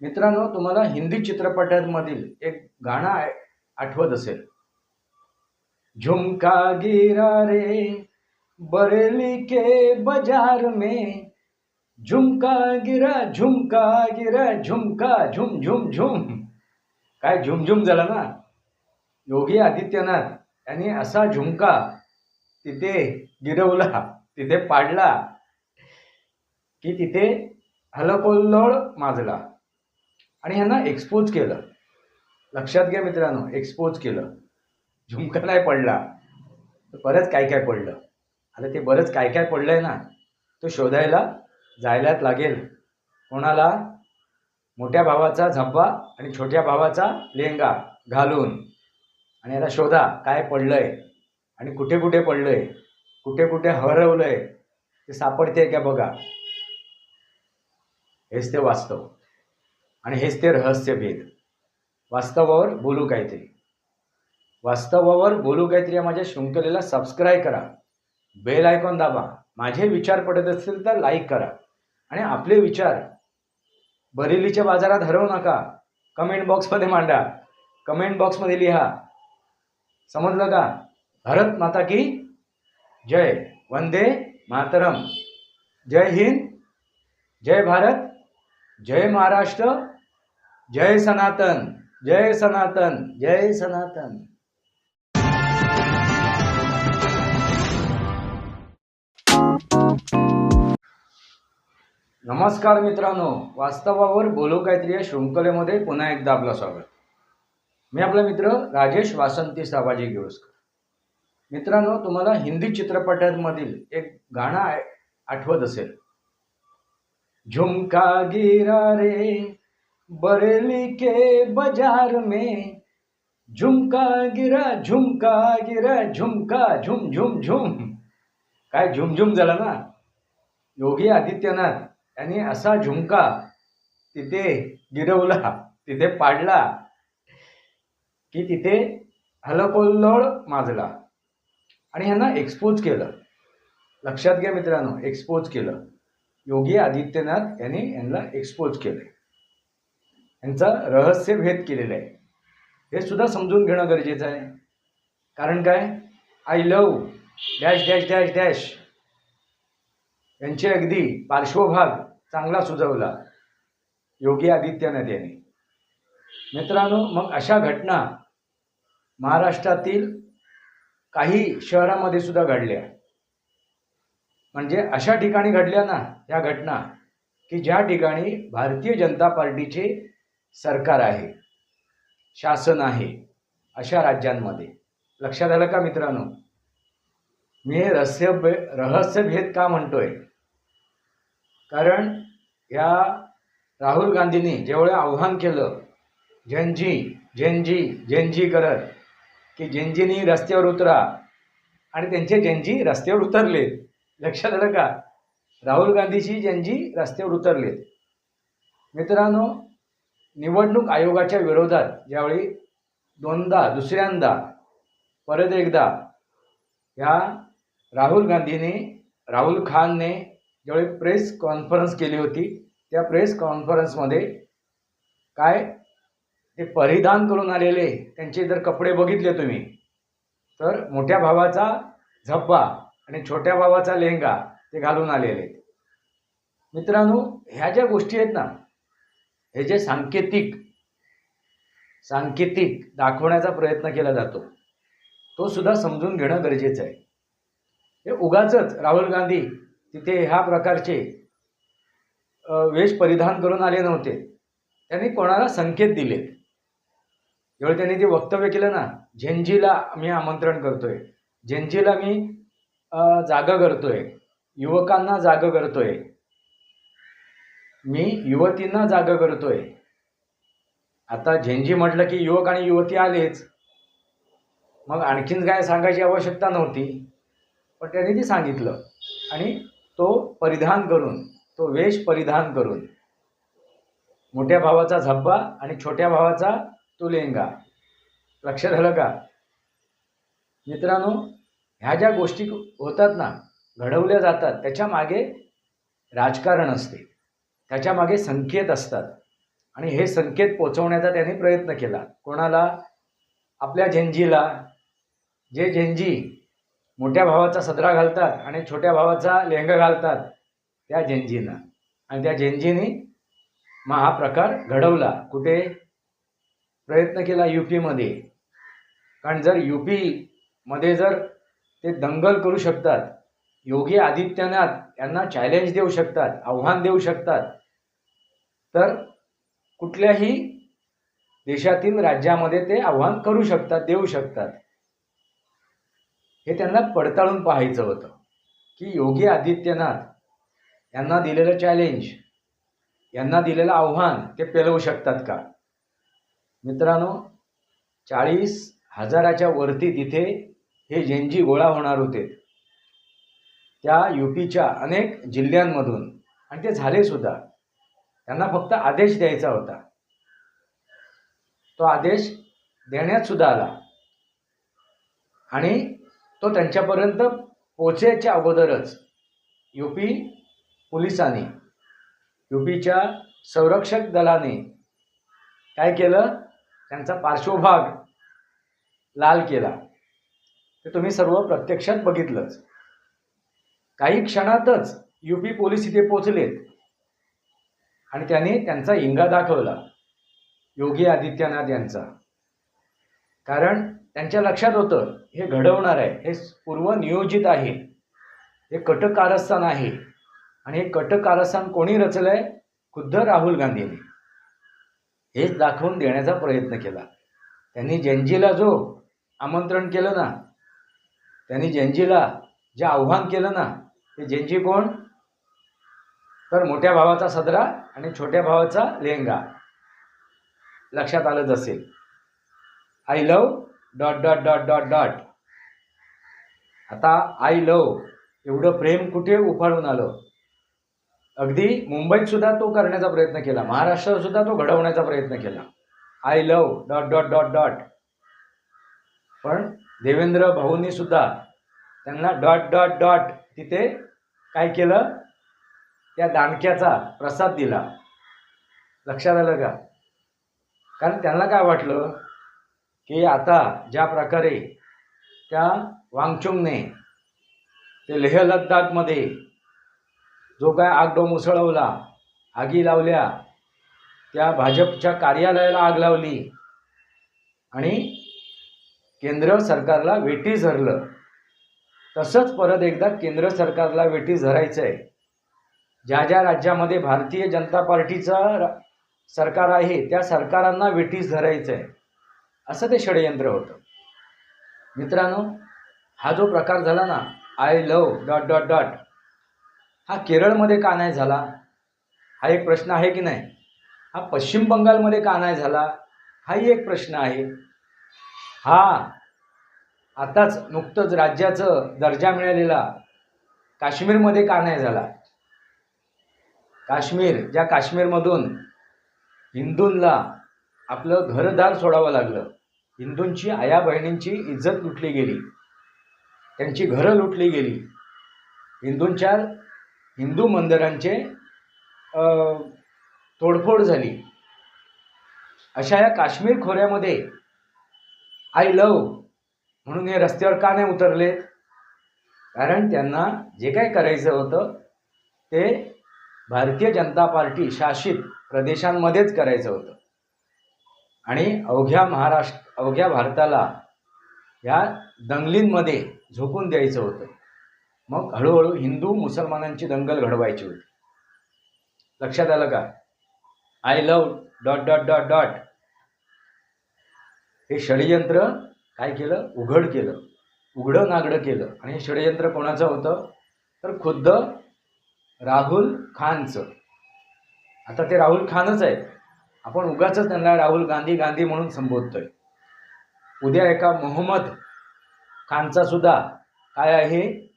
मित्रांनो तुम्हाला हिंदी चित्रपटांमधील एक गाणं आठवत असेल. झुमका गिरा रे बरेली के बजार में. झुमका गिरा झुमका गिरा झुमका झुम झुम झुम. काय झुमझुम झाला ना? योगी आदित्यनाथ यांनी असा झुमका तिथे गिरवला तिथे पाडला की तिथे हलकोल्लोळ माजला. आणि ह्यांना एक्सपोज केलं. लक्षात घ्या मित्रांनो एक्सपोज केलं. झुमका नाही पडला. तर बरंच काय काय पडलं? आता ते बरंच काय काय पडलंय ना तो शोधायला जायलाच लागेल. कोणाला? मोठ्या भावाचा झब्बा आणि छोट्या भावाचा लेंगा घालून. आणि आता शोधा काय पडलंय? आणि कुठे कुठे पडलंय? कुठे कुठे हरवलंय? ते सापडते का बघा? हेच ते वास्तव. आणि हेच ते रहस्य भेद. वास्तवावर बोलू काहीतरी. वास्तवावर बोलू काहीतरी या माझ्या शृंखलेला सबस्क्राईब करा. बेल आयकॉन दाबा. माझे विचार पडत असतील तर लाईक करा. आणि आपले विचार बरेलीच्या बाजारात हरवू नका. कमेंट बॉक्समध्ये मांडा. कमेंट बॉक्समध्ये लिहा. समजलं का? भारत माता की जय. वंदे मातरम. जय हिंद. जय भारत. जय महाराष्ट्र. जय सनातन जय सनातन जय सनातन. नमस्कार मित्रांनो वास्तवावर बोलो काहीतरी या शृंखलेमध्ये पुन्हा एकदा आपलं स्वागत. मी आपला मित्र राजेश वासंती साबाजी गिरोस्कर मित्रांनो तुम्हाला हिंदी चित्रपटांमधील एक गाणं आठवत असेल. झुमका गिरा रे बरेली के बाजार में झुमका गिरा झुमका गिरा झुमका झुम झुम झुम. काय झुमझुम झाला ना? योगी आदित्यनाथ यांनी असा झुमका तिथे गिरवला तिथे पाडला की तिथे हलकोल्लोळ माजला. आणि ह्यांना एक्सपोज केलं. लक्षात घ्या मित्रांनो एक्सपोज केलं. योगी आदित्यनाथ यांनी यांना एक्सपोज केलं. यांचा रहस्य भेद केलेला आहे. हे सुद्धा समजून घेणं गरजेचं आहे. कारण काय? I love dash dash dash dash यांचे अगदी पार्श्वभाग चांगला सुचवला योगी आदित्यनाथ यांनी. मित्रांनो मग अशा घटना महाराष्ट्रातील काही शहरामध्ये सुद्धा घडल्या. म्हणजे अशा ठिकाणी घडल्या ना या घटना की ज्या ठिकाणी भारतीय जनता पार्टीचे सरकार आहे शासन आहे अशा राज्यांमध्ये. लक्षात आलं का मित्रांनो? मी हे रहस्य रहस्यभेद का म्हणतोय? कारण या राहुल गांधींनी जेवढं आव्हान केलं जनजी जनजी जनजी करत की जनजीनी रस्त्यावर उतरा आणि त्यांचे झेनजी रस्त्यावर उतरले लक्षात आलं का? राहुल गांधीची झेनजी रस्त्यावर उतरलेत. मित्रांनो निवडणूक आयोगाच्या विरोधात ज्यावेळी दोनदा दुसऱ्यांदा परत एकदा ह्या राहुल गांधीने राहुल खानने ज्यावेळी प्रेस कॉन्फरन्स केली होती त्या प्रेस कॉन्फरन्समध्ये काय ते परिधान करून आलेले त्यांचे जर कपडे बघितले तुम्ही तर मोठ्या भावाचा झब्बा आणि छोट्या भावाचा लेहंगा ते घालून आलेले मित्रांनो ह्या ज्या गोष्टी आहेत ना हे जे सांकेतिक सांकेतिक दाखवण्याचा प्रयत्न केला जातो तो सुद्धा समजून घेणं गरजेचं आहे. हे उगाचच राहुल गांधी तिथे ह्या प्रकारचे वेश परिधान करून आले नव्हते. त्यांनी कोणाला संकेत दिले जेव्हा त्यांनी ते वक्तव्य केलं ना झेंजीला मी आमंत्रण करतोय झेंजीला मी जागा करतोय युवकांना जागं करतोय मी युवतींना जागं करतोय. आता झेंजी म्हटलं की युवक आणि युवती आलेच. मग आणखीन काय सांगायची आवश्यकता नव्हती पण त्याने ते सांगितलं. आणि तो परिधान करून तो वेश परिधान करून मोठ्या भावाचा झब्बा आणि छोट्या भावाचा तो लेंगा लक्ष झालं का? मित्रांनो ह्या ज्या गोष्टी होतात ना घडवल्या जातात त्याच्यामागे राजकारण असते. त्याच्यामागे संकेत असतात. आणि हे संकेत पोचवण्याचा त्यांनी प्रयत्न केला. कोणाला? आपल्या झेंजीला. जे झेंजी मोठ्या भावाचा सदरा घालतात आणि छोट्या भावाचा लेहंगा घालतात त्या झेंजीनं. आणि त्या झेंजीनी मग हा प्रकार घडवला. कुठे? प्रयत्न केला यू पीमध्ये कारण जर यू पीमध्ये जर ते दंगल करू शकतात योगी आदित्यनाथ यांना चॅलेंज देऊ शकतात आव्हान देऊ शकतात. तर कुठल्याही देशातील राज्यामध्ये ते आव्हान करू शकतात देऊ शकतात. हे त्यांना पडताळून पाहायचं होतं की योगी आदित्यनाथ यांना दिलेलं चॅलेंज यांना दिलेलं आव्हान ते पेलवू शकतात का? मित्रांनो चाळीस हजाराच्या वरती तिथे हे जेनजी गोळा होणार होते. त्या युपीच्या अनेक जिल्ह्यांमधून आणि ते झाले सुद्धा त्यांना फक्त आदेश द्यायचा होता. तो आदेश देण्यात सुद्धा आला. आणि तो त्यांच्यापर्यंत पोचायच्या अगोदरच युपी पोलिसांनी युपीच्या संरक्षक दलाने काय केलं? त्यांचा पार्श्वभाग लाल केला. ते तुम्ही सर्व प्रत्यक्षात बघितलंच. काही क्षणातच युपी पोलीस इथे पोचलेत आणि त्यांनी त्यांचा इंगा दाखवला. योगी आदित्यनाथ यांचा. कारण त्यांच्या लक्षात होतं हे घडवणार आहे हे पूर्वनियोजित आहे. हे कटकारस्थान आहे. आणि हे कटकारस्थान कोणी रचलं आहे खुद्द राहुल गांधीने. हेच दाखवून देण्याचा प्रयत्न केला. त्यांनी जंजीला जो आमंत्रण केलं ना त्यांनी जंजीला जे आव्हान केलं ना जेंची कोण? तर मोठ्या भावाचा सदरा आणि छोट्या भावाचा लेहंगा. लक्षात आलंच असेल. I love dot dot dot dot dot आता आय लव एवढं प्रेम कुठे उफाळून आलं? अगदी मुंबईत सुद्धा तो करण्याचा प्रयत्न केला. महाराष्ट्रात सुद्धा तो घडवण्याचा प्रयत्न केला. I love dot dot dot dot पण देवेंद्र भाऊंनी सुद्धा त्यांना डॉट डॉट डॉट तिथे काय केलं? त्या दाणक्याचा प्रसाद दिला. लक्षात आलं का? कारण त्यांना काय वाटलं? की आता ज्या प्रकारे त्या वांगचुंगने ते लेह लद्दाखमध्ये जो काय आगडो मुसळवला आगी लावल्या त्या भाजपच्या कार्यालयाला आग लावली आणि केंद्र सरकारला वेटी धरलं. तसंच परत एकदा केंद्र सरकारला वेठीस धरायचं आहे ज्या ज्या राज्यामध्ये भारतीय जनता पार्टीचं र- सरकार आहे त्या सरकारांना वेठीस धरायचं आहे असं ते षडयंत्र होतं. मित्रांनो हा जो प्रकार झाला ना I love dot dot dot हा केरळमध्ये का नाही झाला? हा एक प्रश्न आहे की नाही? हा पश्चिम बंगालमध्ये का नाही झाला? हाही एक प्रश्न आहे. हा आताच नुकतंच राज्याचं दर्जा मिळालेला काश्मीरमध्ये का नाही झाला? काश्मीर ज्या काश्मीरमधून हिंदूंना आपलं घरदार सोडावं लागलं हिंदूंची आया बहिणींची इज्जत लुटली गेली त्यांची घरं लुटली गेली हिंदूंच्या हिंदू मंदिरांचे तोडफोड झाली. अशा या काश्मीर खोऱ्यामध्ये आय लव म्हणून हे रस्त्यावर का नाही उतरले? कारण त्यांना जे काय करायचं होतं ते भारतीय जनता पार्टी शासित प्रदेशांमध्येच करायचं होतं. आणि अवघ्या महाराष्ट्र अवघ्या भारताला या दंगलींमध्ये झोकून द्यायचं होतं. मग हळूहळू हिंदू मुसलमानांची दंगल घडवायची होती. लक्षात आलं का? I love dot dot dot dot हे षडयंत्र काय केलं? उघड केलं. उघडं नागडं केलं. आणि हे षडयंत्र कोणाचं होतं? तर खुद्द राहुल खानचं. आता ते राहुल खानच आहेत. आपण उगाच त्यांना राहुल गांधी गांधी म्हणून संबोधतोय. उद्या एका मोहम्मद खानचा सुद्धा काय आहे?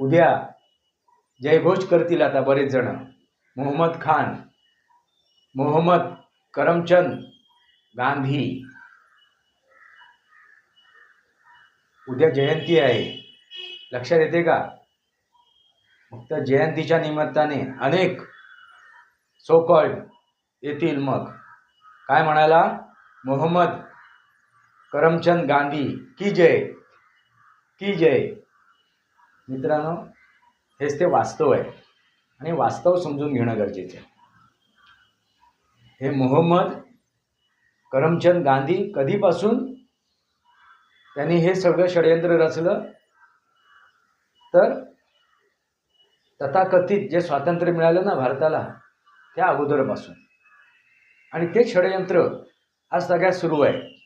उद्या जयघोष करतील आता बरेच जण. मोहम्मद खान मोहम्मद करमचंद गांधी. उद्या जयंती आहे. लक्षात येते का? मग त्या जयंतीच्या निमित्ताने अनेक सोकॉल्ड येतील मग. काय म्हणाला? मोहम्मद करमचंद गांधी. की जय? की जय? मित्रांनो हेच ते वास्तव आहे. आणि वास्तव समजून घेणं गरजेचं आहे. हे मोहम्मद करमचंद गांधी कधीपासून त्यांनी हे सगळं षडयंत्र रचलं. तर तथाकथित जे स्वातंत्र्य मिळालं ना भारताला त्या अगोदरपासून. आणि ते षडयंत्र आज सगळ्यात सुरू आहे.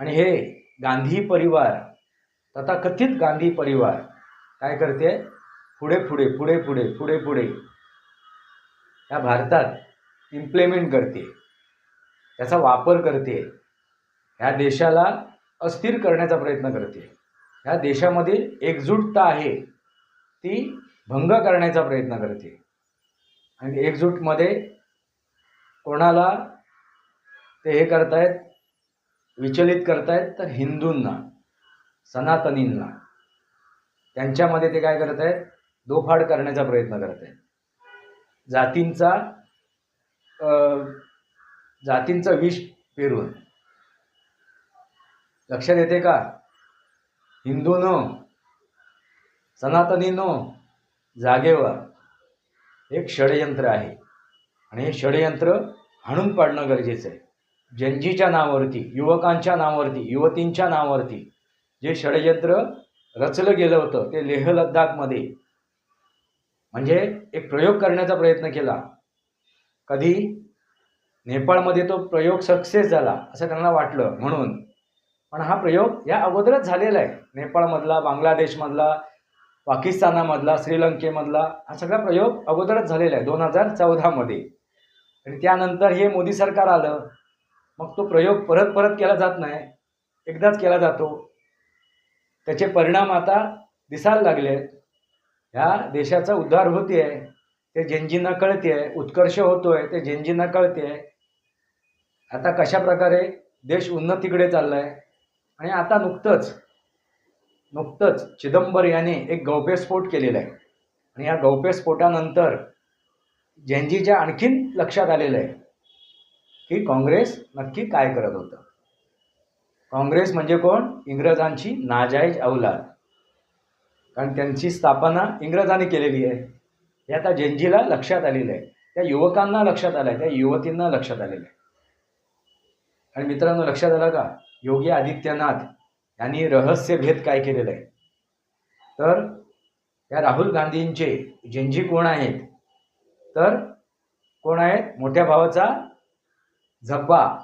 आणि हे गांधी परिवार तथाकथित गांधी परिवार काय करते? पुढे पुढे पुढे पुढे पुढे पुढे. या भारतात इम्प्लिमेंट करते. त्याचा वापर करते. ह्या देशाला अस्थिर करण्याचा प्रयत्न करते. ह्या देशामधील एकजूटता आहे ती भंग करण्याचा प्रयत्न करते. आणि एकजूटमध्ये कोणाला ते हे करतायत विचलित करतायत तर हिंदूंना सनातनींना. त्यांच्यामध्ये ते काय करत आहेत दोफाड करण्याचा प्रयत्न करत आहेत जातींचा जातींचं विष पेरून. लक्षात येते का? हिंदूनो सनातनीनो जागे जागेवर एक षडयंत्र आहे. आणि हे षडयंत्र हाणून पाडणं गरजेचं आहे. जनजीच्या नावावरती युवकांच्या नावावरती युवतींच्या नावावरती जे षडयंत्र रचलं गेलं होतं ते लेह लद्दाखमध्ये म्हणजे एक प्रयोग करण्याचा प्रयत्न केला. कधी? नेपाळमध्ये तो प्रयोग सक्सेस झाला असं त्यांना वाटलं. म्हणून पण हा प्रयोग या अगोदरच झालेला आहे. नेपाळमधला बांगलादेशमधला पाकिस्तानामधला श्रीलंकेमधला हा सगळा प्रयोग अगोदरच झालेला आहे दोन हजार चौदामध्ये. आणि त्यानंतर हे मोदी सरकार आलं मग तो प्रयोग परत परत केला जात नाही एकदाच केला जातो. त्याचे परिणाम आता दिसायला लागले ह्या देशाचा उद्धार होते आहे ते जेनजींना कळते आहे उत्कर्ष होतोय ते जेनजींना कळते आहे आता कशा प्रकारे देश उन्नतीकडे चालला आहे आणि आता नुकतंच नुकतंच चिदंबर याने एक गौप्यस्फोट केलेला आहे. आणि या गौप्यस्फोटानंतर जेंजीच्या आणखीन लक्षात आलेलं आहे की काँग्रेस नक्की काय करत होतं. काँग्रेस म्हणजे कोण? इंग्रजांची नाजायज अवलाद कारण त्यांची स्थापना इंग्रजांनी केलेली आहे. हे आता जेनजीला लक्षात आलेलं आहे. त्या युवकांना लक्षात आलं आहे त्या युवतींना लक्षात आलेलं आहे. आणि मित्रांनो लक्षात आलं का? योगी आदित्यनाथ यांनी रहस्यभेद काय केलेलं आहे? तर या राहुल गांधींचे जेंजी कोण आहेत? तर कोण आहेत? मोठ्या भावाचा झब्बा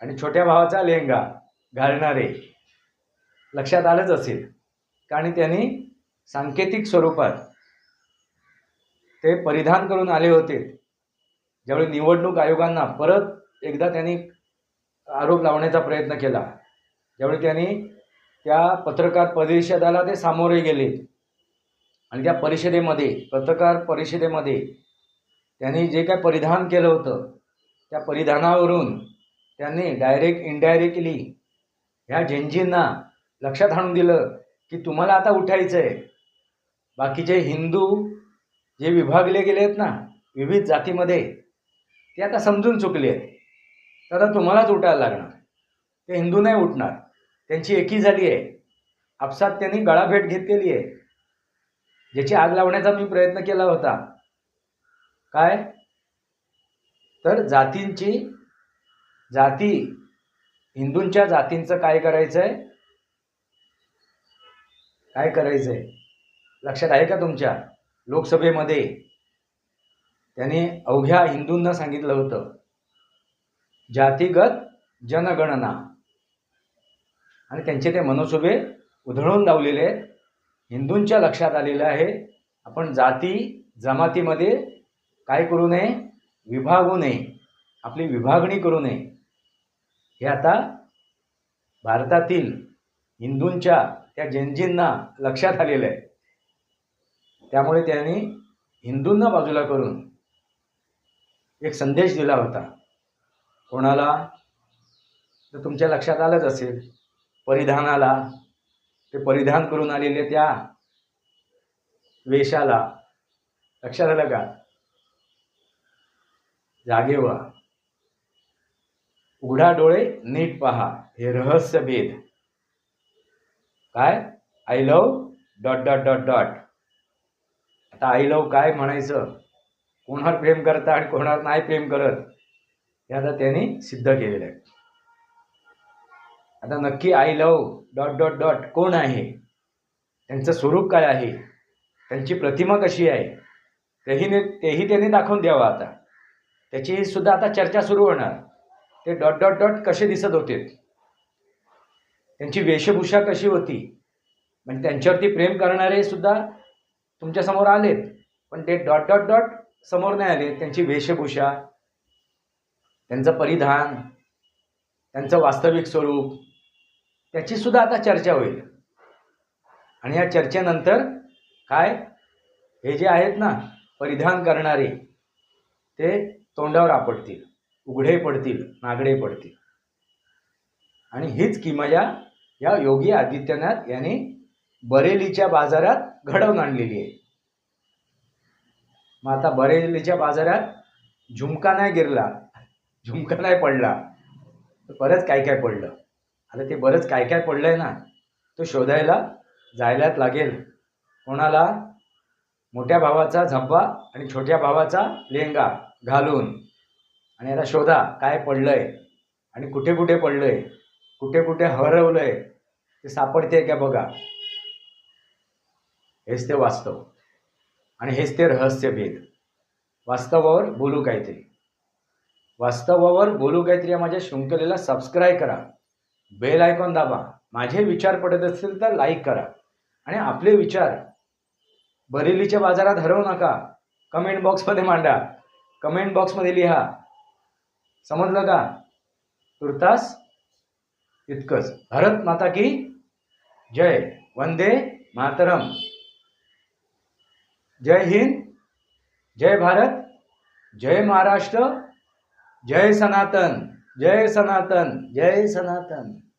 आणि छोट्या भावाचा लेहंगा घालणारे. लक्षात आलंच असेल. कारण त्यांनी सांकेतिक स्वरूपात ते परिधान करून आले होते. ज्यावेळी निवडणूक आयोगांना परत एकदा त्यांनी आरोप लावण्याचा प्रयत्न केला. ज्यावेळी त्यांनी त्या पत्रकार परिषदाला ते सामोरे गेले आणि त्या परिषदेमध्ये पत्रकार परिषदेमध्ये त्यांनी जे काय परिधान केलं होतं त्या परिधानावरून त्यांनी डायरेक्ट इनडायरेक्टली ह्या जेनजींना लक्षात आणून दिलं की तुम्हाला आता उठायचं आहे बाकीचे हिंदू जे विभागले गेले आहेत ना विविध जातीमध्ये ते आता समजून चुकले आहेत तर तुम्हालाच उठायला लागणार. ते हिंदू नाही उठणार. त्यांची एकी झाली आहे. आपसात त्यांनी गळाभेट घेतलेली आहे. ज्याची आग लावण्याचा मी प्रयत्न केला होता. काय? तर जातींची जाती. हिंदूंच्या जातींचं काय करायचं आहे काय करायचं आहे लक्षात आहे का तुमच्या? लोकसभेमध्ये त्यांनी अवघ्या हिंदूंना सांगितलं होतं. जातीगत जनगणना. आणि त्यांचे ते मनसुबे उधळून लावलेले आहेत. हिंदूंच्या लक्षात आलेलं आहे आपण जाती जमातीमध्ये काय करू नये? विभागू नये. आपली विभागणी करू नये. हे आता भारतातील हिंदूंच्या त्या जनजींना लक्षात आलेलं आहे. त्यामुळे त्यांनी हिंदूंना बाजूला करून एक संदेश दिला होता. कोणाला? तर तुमच्या लक्षात आलंच असेल. परिधानाला ते परिधान करून आलेले त्या वेशाला लक्षात आलं का? जागे व्हा. उघडा डोळे नीट पहा. हे रहस्य भेद. काय? I love dot dot dot dot आता आय लव काय म्हणायचं? कोणावर प्रेम करता आणि कोणावर नाही प्रेम करत? हे आता त्यांनी सिद्ध केलेलं आहे. आता नक्की I love dot dot dot कोण आहे? त्यांचं स्वरूप काय आहे? त्यांची प्रतिमा कशी आहे? तेही तेही त्यांनी दाखवून द्यावं आता. त्याची सुद्धा आता चर्चा सुरू होणार. ते डॉट डॉट डॉट कसे दिसत होते? त्यांची वेशभूषा कशी होती? म्हणजे त्यांच्यावरती प्रेम करणारे सुद्धा तुमच्यासमोर आलेत. पण ते डॉट डॉट डॉट समोर नाही आले. त्यांची वेशभूषा त्यांचं परिधान त्यांचं वास्तविक स्वरूप त्याची सुद्धा आता चर्चा होईल. आणि या चर्चेनंतर काय? हे जे आहेत ना परिधान करणारे ते तोंडावर आपटतील उघडे पडतील नागडे पडतील. आणि हीच किमया या योगी आदित्यनाथ यांनी बरेलीच्या बाजारात घडवून आणलेली आहे. मग आता बरेलीच्या बाजारात झुमका नाही गिरला झुमका नाही पडला तर बरंच काय काय पडलं? आता ते बरंच काय काय पडलंय ना तो शोधायला जायलाच लागेल. कोणाला? मोठ्या भावाचा झब्बा आणि छोट्या भावाचा लेंगा घालून. आणि आता शोधा काय पडलंय आणि कुठे कुठे पडलंय कुठे कुठे हरवलंय ते सापडते का बघा. हेच ते वास्तव. आणि हेच ते रहस्य भेद. वास्तवावर बोलू काहीतरी. वास्तवावर बोलू काहीतरी या माझ्या शृंखलेला सबस्क्राईब करा. बेल आयकॉन दाबा. माझे विचार पडत असतील तर लाईक करा. आणि आपले विचार बरेलीच्या बाजारात हरवू नका. कमेंट बॉक्समध्ये मांडा. कमेंट बॉक्समध्ये लिहा. समजलं का? तुर्तास इतकंच. भारत माता की जय. वंदे मातरम. जय हिंद. जय भारत. जय महाराष्ट्र. जय सनातन. जय सनातन जय सनातन.